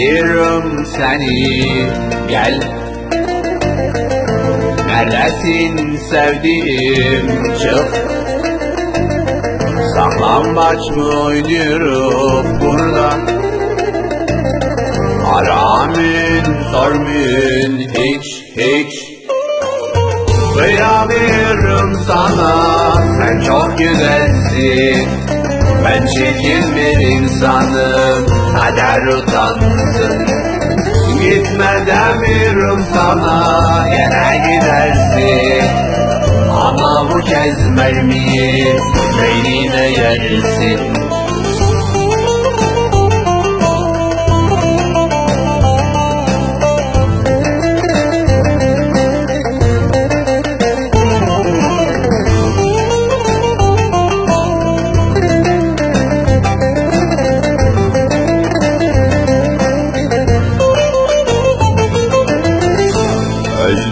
Bekliyorum seni. Gel. Neredesin sevdiğim çık Saklambaç mı oynuyoruz burada? Aramın sormun hiç hiç. Kıyamıyorum sana sen çok güzelsin Ben çirkin bir insanım kader utansın. Gitme demiyorum sana yine gidersin. Ama bu kez mermiyi beynine yersin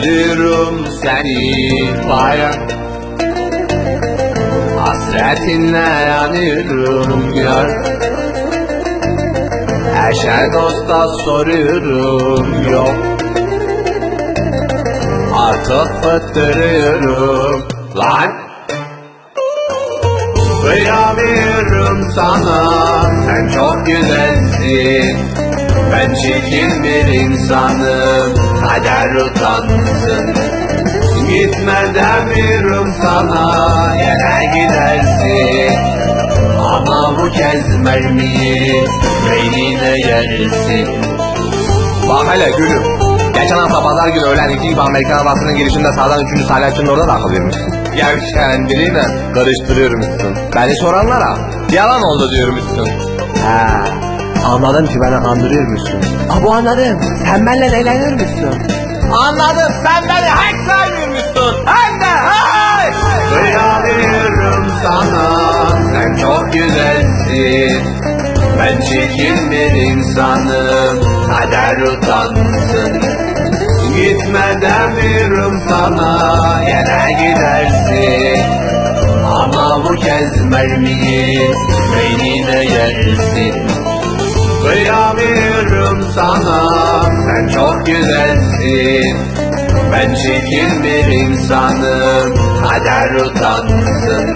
Özlüyorum seni bayan Hasretinle yanıyorum yar. Eşe dosta soruyorum yok. Artık fıttırıyorum lan. Kıyamıyorum sana sen çok güzelsin Ben çirkin bir insanım kader utansın Gitme demiyorum sana yine gidersin Ama bu kez mermiyi beynine yersin Bak hele gülüm. Geçen hafta pazar günü öğlen iki gibi Amerikan havasının girişinde sağdan üçüncü salyatçının orada da akılıyormuşsun. Gevşen biriyle karıştırıyormuşsun. Beni soranlara yalan oldu diyormuşsun. He, anladım ki beni kandırıyormuşsun. Ha bu anladım. Sen benimle eğleniyormuşsun. Anladım. Sen beni hack sayıyormuşsun. Hem de hay. Kıyamıyorum sana sen çok güzelsin Ben çirkin bir insanım kader utansın Gitme demiyorum sana yine gidersin Ama bu kez mermiyi beynine yersin Kıyamıyorum sana. Sen çok güzelsin. Ben çirkin bir insanım. Kader utansın.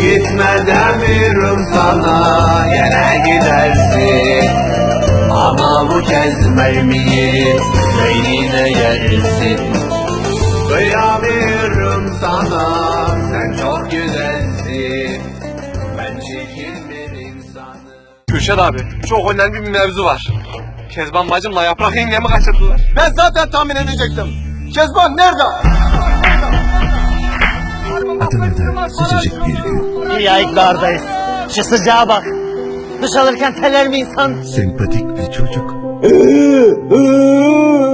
Gitme demiyorum sana. Yine gidersin. Ama bu kez mermiyi beynine yersin. Kıyamıyorum sana. Sen çok güzelsin. Ben çirkin bir insanım Kürşat abi çok önemli bir mevzu var. Kezban bacımla yaprak yengemi kaçırdılar. Ben zaten tahmin edecektim. Kezban nerede? Adana'da sıcacık bir gün. Yayıklardayız. Şu sıcağa bak. Duş alırken teler mi insan? Sempatik bir çocuk